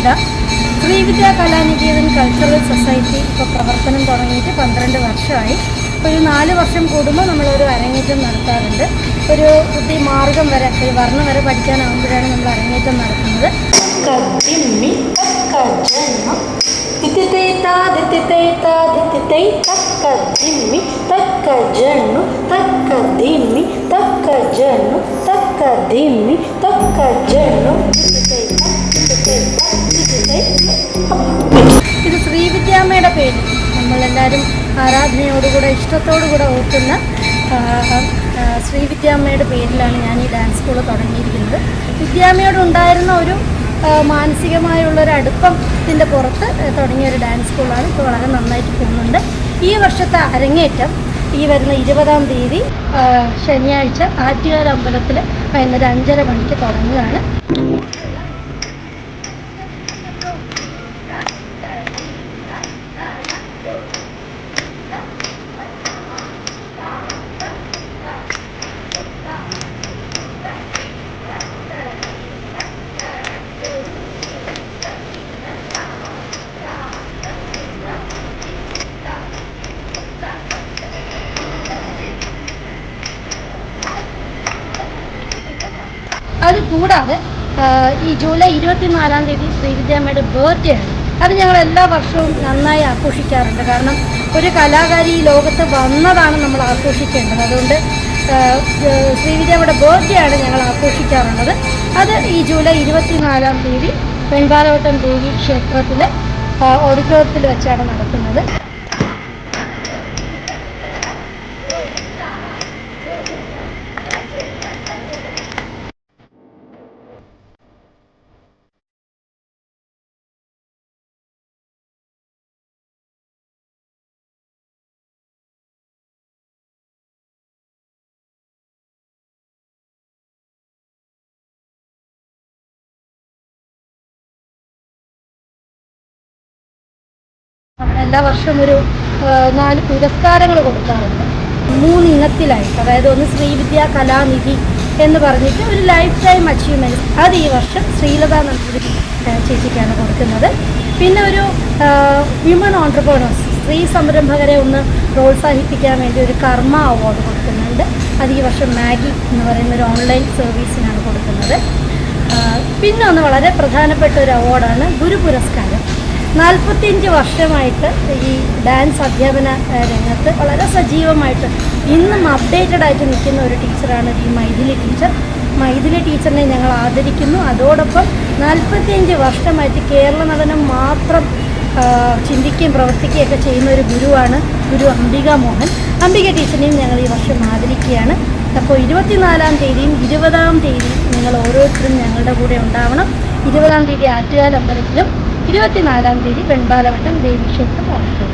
Anjitha Sreevidya Kalanikethan cultural society ഇപ്പോൾ പ്രവർത്തനം തുടങ്ങിയിട്ട് പന്ത്രണ്ട് വർഷമായി. ഇപ്പോൾ ഒരു നാല് വർഷം കൂടുമ്പോൾ നമ്മളൊരു അരങ്ങേറ്റം നടത്താറുണ്ട്. ഒരു കുട്ടി മാർഗം വരെ ഒരു വർണം വരെ പഠിക്കാനാകുമ്പോഴാണ് നമ്മൾ അരങ്ങേറ്റം നടത്തുന്നത്. തക്കജന്മ. തിത്തിത്തേത്താ തക്ക തിത്തിത്തേത്ത ഇത് ശ്രീവിദ്യാമ്മയുടെ പേര്. നമ്മളെല്ലാവരും ആരാധനയോടുകൂടെ ഇഷ്ടത്തോടുകൂടെ ഓർക്കുന്ന ശ്രീവിദ്യാമ്മയുടെ പേരിലാണ് ഞാൻ ഈ ഡാൻസ് സ്കൂൾ തുടങ്ങിയിരിക്കുന്നത്. വിദ്യാമ്മയോട് ഉണ്ടായിരുന്ന ഒരു മാനസികമായുള്ള ഒരു അടുപ്പത്തിന്റെ പുറത്ത് തുടങ്ങിയ ഒരു ഡാൻസ് സ്കൂളാണ് ഇപ്പോൾ വളരെ നന്നായിട്ട് പോകുന്നുണ്ട്. ഈ വർഷത്തെ അരങ്ങേറ്റം ഈ വരുന്ന ഇരുപതാം തീയതി ശനിയാഴ്ച ആറ്റുകാൽ അമ്പലത്തിൽ വൈകുന്നേരം അഞ്ചര മണിക്ക് തുടങ്ങുകയാണ് അത് കൂടാതെ ഈ ജൂലൈ ഇരുപത്തിനാലാം തീയതി ശ്രീവിദ്യാമ്മയുടെ ബർത്ത്ഡേ ആണ്. അത് ഞങ്ങൾ എല്ലാ വർഷവും നന്നായി ആഘോഷിക്കാറുണ്ട്. കാരണം ഒരു കലാകാരി ഈ ലോകത്ത് വന്നതാണ് നമ്മൾ ആഘോഷിക്കേണ്ടത്. അതുകൊണ്ട് ശ്രീവിദ്യാമ്മയുടെ ബർത്ത്ഡേ ആണ് ഞങ്ങൾ ആഘോഷിക്കാറുള്ളത്. അത് ഈ ജൂലൈ ഇരുപത്തിനാലാം തീയതി പെൺപാലവട്ടം ദേവി ക്ഷേത്രത്തിലെ ഓഡിറ്റോറിയത്തിൽ വെച്ചാണ് നടത്തുന്നത് എല്ലാ വർഷവും ഒരു നാല് പുരസ്കാരങ്ങൾ കൊടുക്കാറുണ്ട്. മൂന്ന് ഇനത്തിലായിട്ട് അതായത് ഒന്ന് ശ്രീവിദ്യ കലാനിധി എന്ന് പറഞ്ഞിട്ട് ഒരു ലൈഫ് ടൈം അച്ചീവ്മെന്റ് അത് ഈ വർഷം ശ്രീലത ആ, ചേച്ചിക്കാണ് കൊടുക്കുന്നത്. പിന്നെ ഒരു വിമൺ ഓൺട്രപ്രണേഴ്സ് സ്ത്രീ സംരംഭകരെ ഒന്ന് പ്രോത്സാഹിപ്പിക്കാൻ വേണ്ടി ഒരു കർമ്മ അവാർഡ് കൊടുക്കുന്നുണ്ട്. അത് ഈ വർഷം മാഗി എന്ന് പറയുന്ന ഒരു ഓൺലൈൻ സർവീസിനാണ് കൊടുക്കുന്നത്. പിന്നെ ഒന്ന് വളരെ പ്രധാനപ്പെട്ട ഒരു അവാർഡാണ് ഗുരു പുരസ്കാരം. നാൽപ്പത്തിയഞ്ച് വർഷമായിട്ട് ഈ ഡാൻസ് അധ്യാപന രംഗത്ത് വളരെ സജീവമായിട്ട് ഇന്നും അപ്ഡേറ്റഡ് ആയിട്ട് നിൽക്കുന്ന ഒരു ടീച്ചറാണ് ഈ മൈഥിലി ടീച്ചർ. മൈഥിലി ടീച്ചറിനെ ഞങ്ങൾ ആദരിക്കുന്നു. അതോടൊപ്പം നാൽപ്പത്തിയഞ്ച് വർഷമായിട്ട് കേരള നടനം മാത്രം ചിന്തിക്കുകയും പ്രവർത്തിക്കുകയും ഒക്കെ ചെയ്യുന്ന ഒരു ഗുരുവാണ് ഗുരു അംബിക മോഹൻ. അംബിക ടീച്ചറിനെയും ഞങ്ങൾ ഈ വർഷം ആദരിക്കുകയാണ്. അപ്പോൾ ഇരുപത്തിനാലാം തീയതിയും ഇരുപതാം തീയതിയും നിങ്ങൾ ഓരോരുത്തരും ഞങ്ങളുടെ കൂടെ ഉണ്ടാവണം. ഇരുപതാം തീയതി ആറ്റുകാൽ അമ്പലത്തിലും ഇരുപത്തിനാലാം തീയതി വെൺപാലവട്ടം ദേവീക്ഷേത്രം ഓർക്കുന്നു